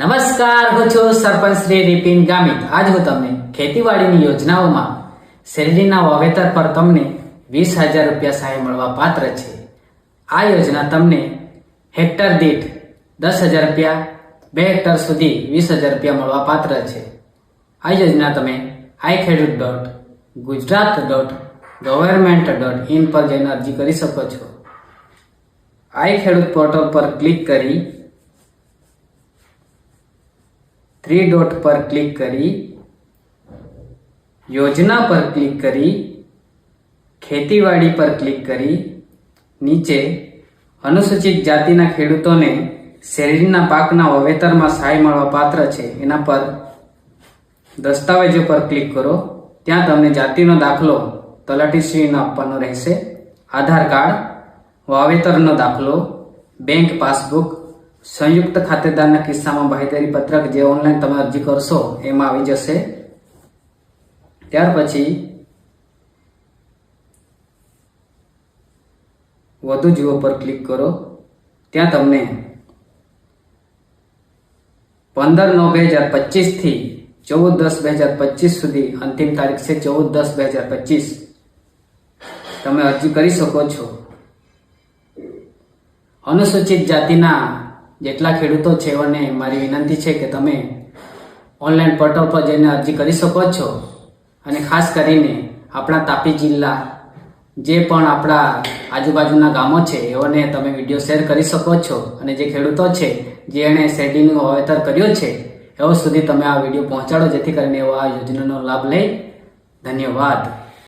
નમસ્કાર, હું છું સરપંચ શ્રી રિપિન ગામિત. આજ હું તમને ખેતીવાડીની યોજનાઓમાં શેરડીના વાવેતર પર તમને વીસ હજાર રૂપિયા સહાય મળવા પાત્ર છે. આ યોજના તમને હેક્ટર દીઠ દસ હજાર રૂપિયા, બે હેક્ટર સુધી વીસ હજાર રૂપિયા મળવા પાત્ર છે. આ યોજના તમે I Khedut dot Gujarat dot government dot in પર જઈને અરજી કરી શકો છો. આઈ ખેડૂત પોર્ટલ પર ક્લિક કરી થ્રી ડોટ પર ક્લિક કરી, યોજના પર ક્લિક કરી, ખેતીવાડી પર ક્લિક કરી, નીચે અનુસૂચિત જાતિના ખેડૂતોને શેરડીના પાકના વાવેતરમાં સહાય મળવા પાત્ર છે. એના પર દસ્તાવેજો પર ક્લિક કરો. ત્યાં તમને જાતિનો દાખલો તલાટીશ્રીનો આપવાનો રહેશે. આધાર કાર્ડ, વાવેતરનો દાખલો બેંક પાસબુક સંયુક્ત ખાતેદારના કિસ્સામાં બાહેધરી પત્રક જે ઓનલાઈન તમે અરજી કરશો, એમાં આવી જશે. ત્યાર પછી વધુ જુઓ પર ક્લિક કરો. ત્યાં તમને પંદર નવ બે હજાર પચીસથી ચૌદ દસ બે હજાર પચીસ સુધી અંતિમ તારીખ છે ચૌદ દસ બે હજાર પચીસ. તમે અરજી કરી શકો છો. અનુસૂચિત જાતિના જેટલા ખેડૂતો છે એઓને મારી વિનંતી છે કે તમે ઓનલાઈન પોર્ટલ પર જઈને અરજી કરી શકો છો. અને ખાસ કરીને આપણા તાપી જિલ્લા, જે પણ આપણા આજુબાજુના ગામો છે, એઓને તમે વીડિયો શેર કરી શકો છો. અને જે ખેડૂતો છે, જે એણે શેરડીનું વાવેતર કર્યો છે, એઓ સુધી તમે આ વીડિયો પહોંચાડો, જેથી કરીને એવો આ યોજનાનો લાભ લઈ ધન્યવાદ.